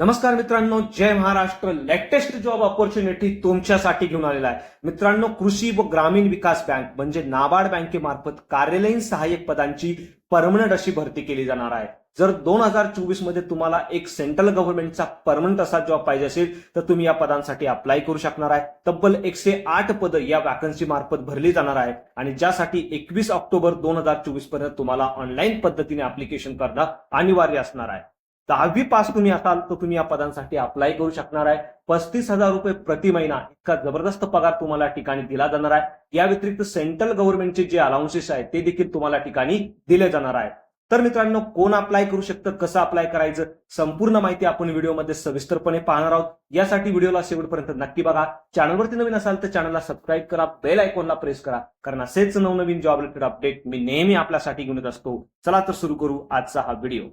नमस्कार मित्रांनो जय महाराष्ट्र. लेटेस्ट जॉब ऑपॉर्च्युनिटी तुमच्यासाठी घेऊन आलेला आहे. मित्रांनो कृषी व ग्रामीण विकास बँक म्हणजे नाबार्ड बँकेमार्फत कार्यालयीन सहाय्यक पदांची परमनंट अशी भरती केली जाणार आहे. जर दोन हजार चोवीसमध्ये तुम्हाला एक सेंट्रल गव्हर्नमेंटचा परमनंट असा जॉब पाहिजे असेल तर तुम्ही या पदांसाठी अप्लाय करू शकणार आहे. तब्बल एकशे आठ पद या वॅकन्सी मार्फत भरली जाणार आहे आणि ज्यासाठी एकवीस ऑक्टोबर दोन हजार चोवीसपर्यंत तुम्हाला ऑनलाईन पद्धतीने अप्लिकेशन करणं अनिवार्य असणार आहे. दहावी पास तुम्ही असाल तर तुम्ही या पदांसाठी अप्लाय करू शकणार आहे. पस्तीस हजार रुपये प्रति महिना इतका जबरदस्त पगार तुम्हाला ठिकाणी दिला जाणार आहे. या व्यतिरिक्त सेंट्रल गव्हर्नमेंटचे जे अलाउन्सेस आहेत ते देखील तुम्हाला ठिकाणी दिले जाणार आहे. तर मित्रांनो कोण अप्लाय करू शकतं कसं अप्लाय करायचं संपूर्ण माहिती आपण व्हिडिओमध्ये सविस्तरपणे पाहणार आहोत. यासाठी व्हिडिओला शेवटपर्यंत नक्की बघा. चॅनलवरती नवीन असाल तर चॅनलला सबस्क्राईब करा. बेल आयकॉनला प्रेस करा. कारण असेच नवनवीन जॉब रिलेटेड अपडेट मी नेहमी आपल्यासाठी घेऊन येत असतो. चला तर सुरू करू आजचा हा व्हिडिओ.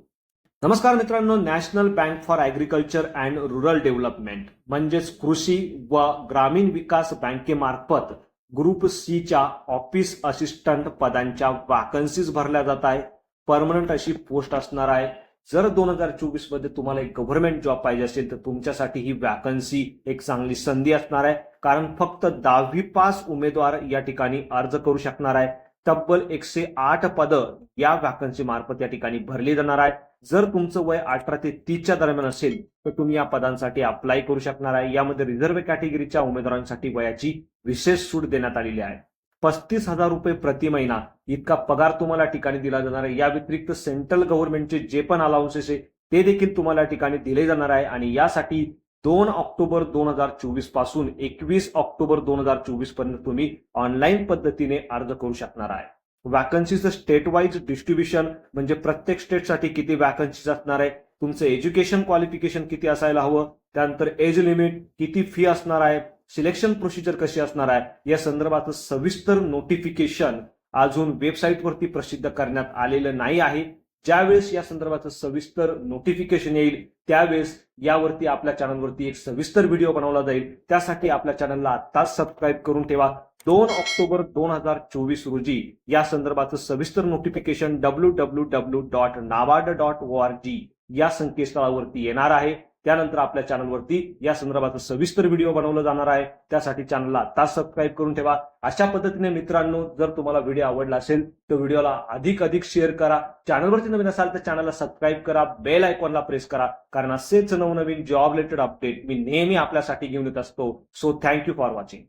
नमस्कार मित्रांनो national bank for agriculture and rural development म्हणजेच कृषी व ग्रामीण विकास बँकेमार्फत ग्रुप सीच्या ऑफिस असिस्टंट पदांच्या वॅकन्सीज भरल्या जात आहे. परमनंट अशी पोस्ट असणार आहे. जर दोन हजार चोवीसमध्ये तुम्हाला एक गव्हर्नमेंट जॉब पाहिजे असेल तर तुमच्यासाठी ही वॅकन्सी एक चांगली संधी असणार आहे. कारण फक्त दहावी पास उमेदवार या ठिकाणी अर्ज करू शकणार आहे. तब्बल एकशे आठ पद या वॅकन्सी मार्फत या ठिकाणी भरली जाणार आहे. जर तुमचं वय अठरा ते तीसच्या दरम्यान असेल तर तुम्ही या पदांसाठी अप्लाय करू शकणार आहे. यामध्ये रिझर्व्ह कॅटेगरीच्या उमेदवारांसाठी वयाची विशेष सूट देण्यात आलेली आहे. पस्तीस हजार रुपये प्रति महिना इतका पगार तुम्हाला ठिकाणी दिला जाणार आहे. या व्यतिरिक्त सेंट्रल गव्हर्नमेंटचे जे पण अलाउन्सेस आहे ते देखील तुम्हाला या ठिकाणी दिले जाणार आहे. आणि यासाठी दोन ऑक्टोबर दोन हजार चोवीसपासून एकवीस ऑक्टोबर दोन हजार चोवीसपर्यंत तुम्ही ऑनलाईन पद्धतीने अर्ज करू शकणार आहे. वॅकन्सीचं स्टेट वाईज डिस्ट्रीब्युशन म्हणजे प्रत्येक स्टेटसाठी किती वॅकन्सीज असणार आहे? तुमचं एज्युकेशन क्वालिफिकेशन किती असायला हवं? त्यानंतर एज लिमिट किती फी असणार आहे? सिलेक्शन प्रोसिजर कशी असणार आहे? या संदर्भात सविस्तर नोटिफिकेशन अजून वेबसाईटवरती प्रसिद्ध करण्यात आलेलं नाही आहे. ज्यावेळेस या संदर्भाचं सविस्तर नोटिफिकेशन येईल त्यावेळेस यावरती आपल्या चॅनलवरती एक सविस्तर व्हिडिओ बनवला जाईल. त्यासाठी आपल्या चॅनलला आत्ताच सबस्क्राईब करून ठेवा. दोन ऑक्टोबर दोन हजार चोवीस रोजी या संदर्भाचं सविस्तर notification W W W dot NABARD dot O R G या संकेतस्थळावरती येणार आहे. त्यानंतर आपल्या चॅनलवरती या संदर्भाचं सविस्तर व्हिडिओ बनवला जाणार आहे. त्यासाठी चॅनलला आता सबस्क्राईब करून ठेवा. अशा पद्धतीने मित्रांनो जर तुम्हाला व्हिडिओ आवडला असेल तर व्हिडिओला अधिक अधिक शेअर करा. चॅनलवरती नवीन असाल तर चॅनलला सबस्क्राईब करा. बेल आयकॉनला प्रेस करा. कारण असेच नवनवीन जॉब रिलेटेड अपडेट मी नेहमी आपल्यासाठी घेऊन येत असतो. So thank you for watching